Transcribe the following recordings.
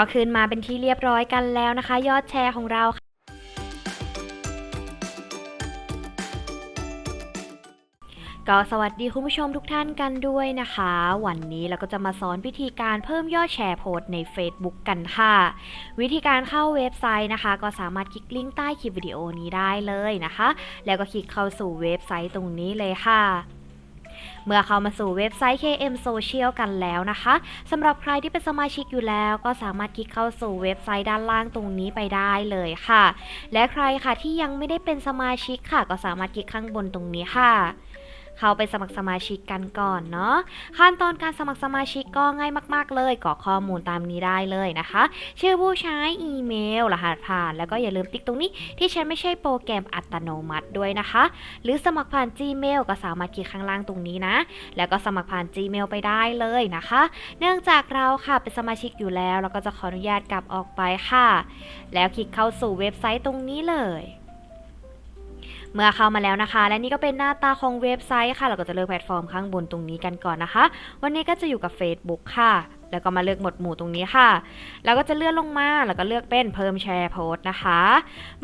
ก็คืนมาเป็นที่เรียบร้อยกันแล้วนะคะ ยอดแชร์ของเราค่ะก็สวัสดีคุณผู้ชมทุกท่านกันด้วยนะคะ วันนี้เราก็จะมาสอนวิธีการเพิ่มยอดแชร์โพสต์ใน Facebook กันค่ะ วิธีการเข้าเว็บไซต์นะคะ ก็สามารถคลิกลิงก์ใต้คลิปวิดีโอนี้ได้เลยนะคะ แล้วก็คลิกเข้าสู่เว็บไซต์ตรงนี้เลยค่ะ เมื่อเข้ามาสู่เว็บไซต์ KM Social กันแล้วนะคะสำหรับใครที่เป็นสมาชิกอยู่แล้ว ก็สามารถคลิกเข้าสู่เว็บไซต์ด้านล่างตรงนี้ไปได้เลยค่ะ และใครค่ะที่ยังไม่ได้เป็นสมาชิกค่ะ ก็สามารถคลิกข้างบนตรงนี้ค่ะ เข้าไปสมัครสมาชิกกันก่อนเนาะขั้นตอนการสมัครสมาชิกก็ง่ายมาก ๆ เลยกรอกข้อมูลตามนี้ได้เลยนะคะ ชื่อผู้ใช้อีเมล รหัสผ่าน แล้วก็อย่าลืมติ๊กตรงนี้ ที่ฉันไม่ใช่โปรแกรมอัตโนมัติด้วยนะคะ หรือสมัครผ่าน Gmail ก็สามารถคลิกข้างล่างตรงนี้นะ แล้วก็สมัครผ่าน Gmail ไปได้เลยนะคะ เนื่องจากเราค่ะเป็นสมาชิกอยู่แล้ว เราก็จะขออนุญาตกลับออกไปค่ะ แล้วคลิกเข้าสู่เว็บไซต์ตรงนี้เลย เมื่อเข้ามาแล้วนะคะ และนี่ก็เป็นหน้าตาของเว็บไซต์ค่ะ เราก็จะเลือกแพลตฟอร์มข้างบนตรงนี้กันก่อนนะคะ วันนี้ก็จะอยู่กับ Facebook ค่ะ แล้วก็มาเลือกหมวดหมู่ตรงนี้ค่ะ แล้วก็จะเลื่อนลงมา แล้วก็เลือกเป็นเพิ่มแชร์โพสต์นะคะ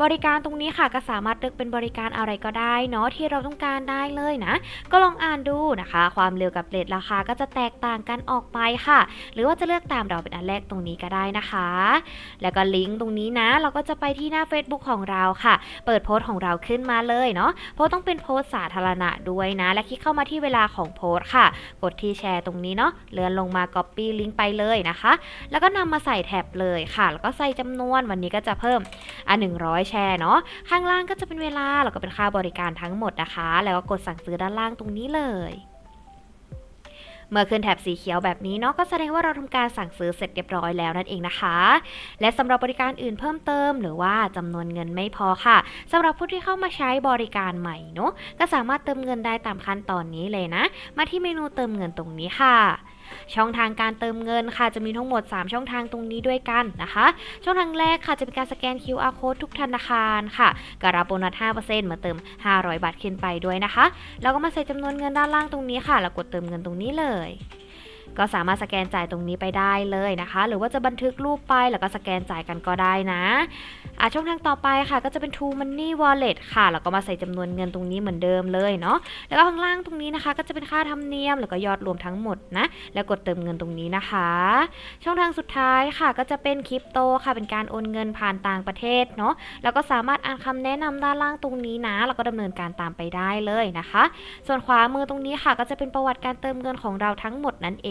บริการตรงนี้ค่ะก็สามารถเลือกเป็นบริการอะไรก็ได้เนาะที่เราต้องการได้เลยนะ ก็ลองอ่านดูนะคะ ความเร็วกับเรทราคาก็จะแตกต่างกันออกไปค่ะ หรือว่าจะเลือกตามเราเป็นอันแรกตรงนี้ก็ได้นะคะ แล้วก็ลิงก์ตรงนี้นะ เราก็จะไปที่หน้า Facebook ของเราค่ะ เปิดโพสต์ของเราขึ้นมาเลยเนาะ โพสต์ต้องเป็นโพสต์สาธารณะด้วยนะ และคลิกเข้ามาที่เวลาของโพสต์ค่ะ กดที่แชร์ตรงนี้เนาะ เลื่อนลงมา Copy ลิงก์ไปเลยนะคะ แล้วก็นำมาใส่แท็บเลยค่ะ แล้วก็ใส่จำนวนวันนี้ก็จะเพิ่มอะ100 แชร์เนาะข้างล่างก็จะเป็นเวลาแล้วก็เป็นค่าบริการทั้งหมดนะคะ แล้วก็กดสั่งซื้อด้านล่างตรงนี้เลยเมื่อขึ้นแถบสีเขียวแบบนี้เนาะก็แสดงว่าเราทำการสั่งซื้อเสร็จเรียบร้อยแล้วนั่นเองนะคะ และสำหรับบริการอื่นเพิ่มเติม หรือว่าจำนวนเงินไม่พอค่ะสำหรับผู้ที่เข้ามาใช้บริการใหม่เนาะก็สามารถเติมเงินได้ตามขั้นตอนนี้เลยนะ มาที่เมนูเติมเงินตรงนี้ค่ะ ช่องทางการเติมเงินค่ะจะมีทั้งหมด 3 ช่องทางตรงนี้ด้วยกันนะคะ ช่องทางแรกค่ะจะเป็นการสแกน QR code ทุกธนาคารค่ะกรับโบนัส5%มาเติม 500 บาทขึ้นไปด้วยนะคะ แล้วก็มาใส่จำนวนเงินด้านล่างตรงนี้ค่ะ แล้วกดเติมเงินตรงนี้เลย ก็สามารถสแกนจ่ายตรงนี้ไปได้เลยนะคะ หรือว่าจะบันทึกรูปไปแล้วก็สแกนจ่ายกันก็ได้นะอะช่องทางต่อไปค่ะ ก็จะเป็น True Money Wallet ค่ะ แล้วก็มาใส่จำนวนเงินตรงนี้เหมือนเดิมเลยเนาะแล้วก็ข้างล่างตรงนี้นะคะ ก็จะเป็นค่าธรรมเนียมแล้วก็ยอดรวมทั้งหมดนะแล้วกดเติมเงินตรงนี้นะคะ ช่องทางสุดท้ายค่ะ ก็จะเป็นคริปโตค่ะ เป็นการโอนเงินผ่านต่างประเทศเนาะแล้วก็สามารถอ่านคำแนะนำด้านล่างตรงนี้นะ แล้วก็ดำเนินการตามไปได้เลยนะคะ ส่วนขวามือตรงนี้ค่ะ ก็จะเป็นประวัติการเติมเงินของเราทั้งหมดนั่นเอ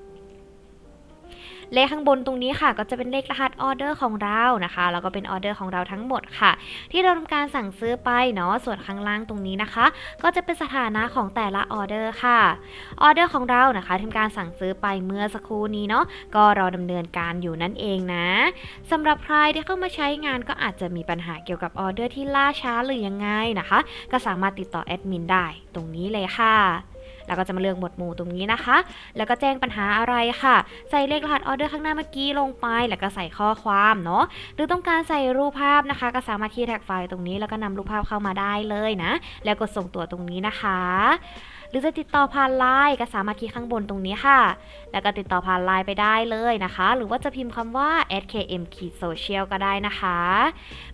เลขข้างบนตรงนี้ค่ะ ก็จะเป็นเลขรหัสออเดอร์ของเรานะคะแล้วก็เป็นออเดอร์ของเราทั้งหมดค่ะ ที่เราทำการสั่งซื้อไปเนาะส่วนข้างล่างตรงนี้นะคะ ก็จะเป็นสถานะของแต่ละออเดอร์ค่ะออเดอร์ของเรานะคะทำการสั่งซื้อไปเมื่อสักครู่นี้เนาะก็รอดำเนินการอยู่นั่นเองนะสำหรับใครที่เข้ามาใช้งานก็อาจจะมีปัญหาเกี่ยวกับออเดอร์ที่ล่าช้าหรือยังไงนะคะ ก็สามารถติดต่อแอดมินได้ตรงนี้เลยค่ะ แล้วก็จะมาเลือกหมวดหมู่ตรงนี้นะคะ แล้วก็แจ้งปัญหาอะไรค่ะ ใส่เลขรหัสออเดอร์ข้างหน้าเมื่อกี้ลงไป แล้วก็ใส่ข้อความเนาะ หรือต้องการใส่รูปภาพนะคะ ก็สามารถที่แท็กไฟล์ตรงนี้ แล้วก็นำรูปภาพเข้ามาได้เลยนะ แล้วกดส่งตัวตรงนี้นะคะ หรือจะติดต่อผ่านไลน์ก็สามารถคลิกข้างบนตรงนี้ค่ะ แล้วก็ติดต่อผ่านไลน์ไปได้เลยนะคะ หรือว่าจะพิมพ์คำว่า @km social ก็ได้นะคะ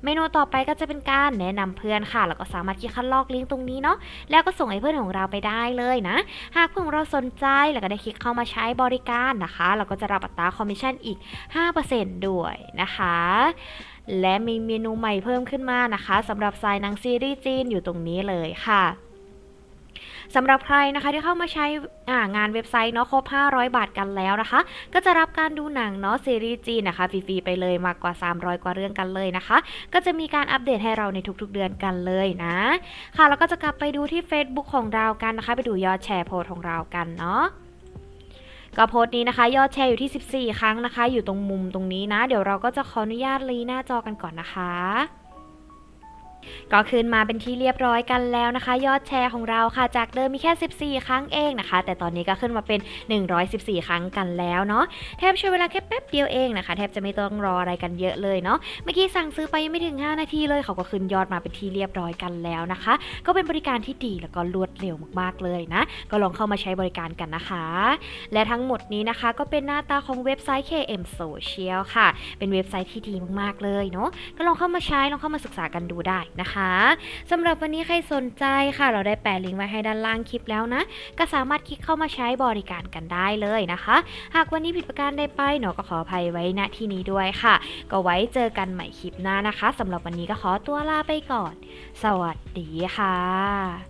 เมนูต่อไปก็จะเป็นการแนะนำเพื่อนค่ะ แล้วก็สามารถคลิกคัดลอกลิงก์ตรงนี้เนาะ แล้วก็ส่งให้เพื่อนของเราไปได้เลยนะ หากเพื่อนของเราสนใจแล้วก็ได้คลิกเข้ามาใช้บริการนะคะ เราก็จะรับอัตราคอมมิชชั่นอีก 5%ด้วยนะคะและมีเมนูใหม่เพิ่มขึ้นมานะคะสำหรับสายหนังซีรีส์จีนอยู่ตรงนี้เลยค่ะ สำหรับใครนะคะที่เข้ามาใช้งานเว็บไซต์เนาะครบ 500 บาทกันแล้วนะคะ ก็จะรับการดูหนังเนาะซีรีส์จีนนะคะฟรีๆไปเลยมากกว่า 300 กว่าเรื่องกันเลยนะคะ ก็จะมีการอัปเดตให้เราในทุกๆเดือนกันเลยนะ ค่ะแล้วก็จะกลับไปดูที่ Facebook ของเรากันนะคะ ไปดูยอดแชร์โพสของเรากันเนาะก็โพสต์นี้นะคะ ยอดแชร์อยู่ที่ 14 ครั้งนะคะ อยู่ตรงมุมตรงนี้นะ เดี๋ยวเราก็จะขออนุญาตรีหน้าจอกันก่อนนะคะ ก็ขึ้นมาเป็นที่เรียบร้อยกันแล้วนะคะ ยอดแชร์ของเราค่ะ จากเดิมมีแค่ 14 ครั้งเองนะคะ แต่ตอนนี้ก็ขึ้นมาเป็น 114 ครั้งกันแล้วเนาะแทบใช้เวลาแค่แป๊บเดียวเองนะคะ แทบจะไม่ต้องรออะไรกันเยอะเลยเนาะเมื่อกี้สั่งซื้อไปยังไม่ถึง 5 นาทีเลยเขาก็ขึ้นยอดมาเป็นที่เรียบร้อยกันแล้วนะคะ ก็เป็นบริการที่ดีแล้วก็รวดเร็วมากๆเลยนะ ก็ลองเข้ามาใช้บริการกันนะคะ และทั้งหมดนี้นะคะก็เป็นหน้าตาของเว็บไซต์ KM Social ค่ะ เป็นเว็บไซต์ที่ดีมากๆเลยเนาะก็ลองเข้ามาใช้ลองเข้ามาศึกษากันดูได้นะคะสำหรับวันนี้ใครสนใจค่ะ เราได้แปะลิงก์ไว้ให้ด้านล่างคลิปแล้วนะ ก็สามารถคลิกเข้ามาใช้บริการกันได้เลยนะคะ หากวันนี้ผิดประการใดไปหนูก็ขออภัยไว้ณที่นี้ด้วยค่ะ ก็ไว้เจอกันใหม่คลิปหน้านะคะสำหรับวันนี้ก็ขอตัวลาไปก่อน สวัสดีค่ะ